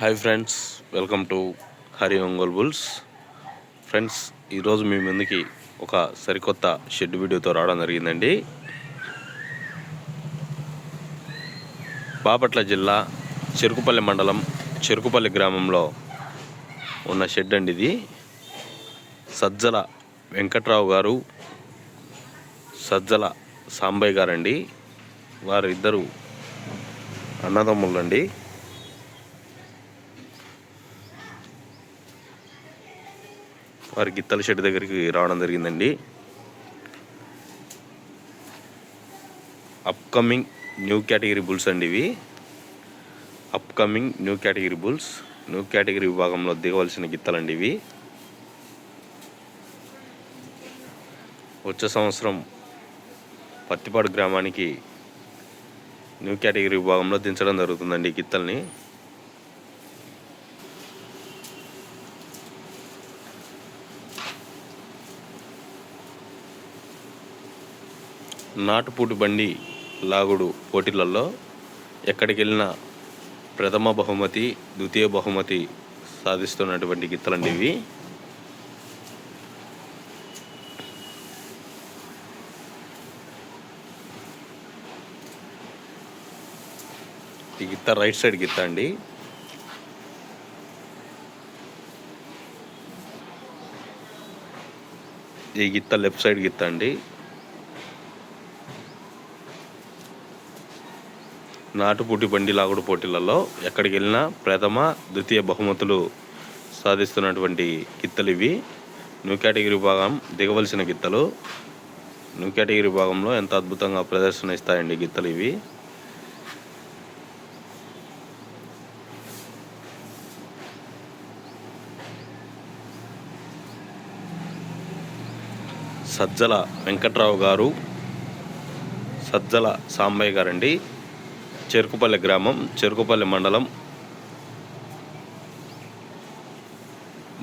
Hi friends welcome to Hari Ongole bulls friends ఈరోజు మీ ముందుకి ఒక సరికొత్త షెడ్ వీడియోతో రావడం జరిగిందండి. బాపట్ల జిల్లా చెరుకుపల్లి మండలం చెరుకుపల్లి గ్రామంలో ఉన్న షెడ్ అండి ఇది. సజ్జల వెంకట్రావు గారు సజ్జల సాంబయ్య గారండి. వారిద్దరు అన్నదమ్ములండి. వారి గిత్తల షెడ్ దగ్గరికి రావడం జరిగిందండి. అప్కమింగ్ న్యూ కేటగిరీ బుల్స్ అండి ఇవి. Upcoming new category bulls new category విభాగంలో దిగవలసిన గిత్తలండి ఇవి. వచ్చే సంవత్సరం పత్తిపాడు గ్రామానికి న్యూ కేటగిరీ విభాగంలో దించడం జరుగుతుందండి ఈ గిత్తల్ని. నాటుపూటి బండి లాగుడు పోటీలలో ఎక్కడికి వెళ్ళినా ప్రథమ బహుమతి ద్వితీయ బహుమతి సాధిస్తున్నటువంటి గిత్తలండి ఇవి. ఈ గిత్త రైట్ సైడ్ గిత్త అండి. ఈ గిత్త లెఫ్ట్ సైడ్ గిత్త అండి. నాటుపూటి బండి లాగుడు పోటీలలో ఎక్కడికి వెళ్ళినా ప్రథమ ద్వితీయ బహుమతులు సాధిస్తున్నటువంటి గిత్తలు ఇవి. న్యూ కేటగిరీ భాగం దిగవలసిన గిత్తలు. న్యూ కేటగిరీ భాగంలో ఎంత అద్భుతంగా ప్రదర్శన ఇస్తాయండి గిత్తలు ఇవి. సజ్జల వెంకట్రావు గారు సజ్జల సాంబయ్య గారండి. చెరుకుపల్లి గ్రామం చెరుకుపల్లి మండలం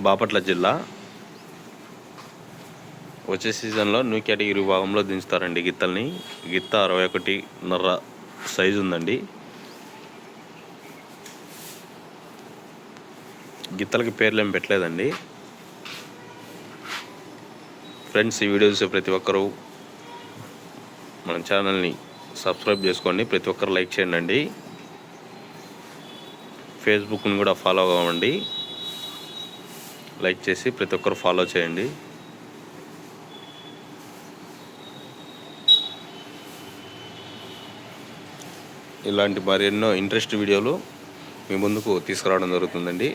బాపట్ల జిల్లా. వచ్చే సీజన్లో న్యూ కేటగిరీ విభాగంలో దించుతారండి గిత్తల్ని. గిత్త అరవై ఒకటి నర్ర సైజు ఉందండి. గిత్తలకి పేర్లు ఏం పెట్టలేదండి. ఫ్రెండ్స్ ఈ వీడియోస్ ప్రతి ఒక్కరూ మన ఛానల్ని సబ్స్క్రైబ్ చేసుకోండి. ప్రతి ఒక్కరు లైక్ చేయండి. ఫేస్బుక్ని కూడా ఫాలో అవ్వండి. లైక్ చేసి ప్రతి ఒక్కరు ఫాలో చేయండి. ఇలాంటి మరెన్నో ఇంట్రెస్ట్ వీడియోలు మీ ముందుకు తీసుకురావడం జరుగుతుందండి.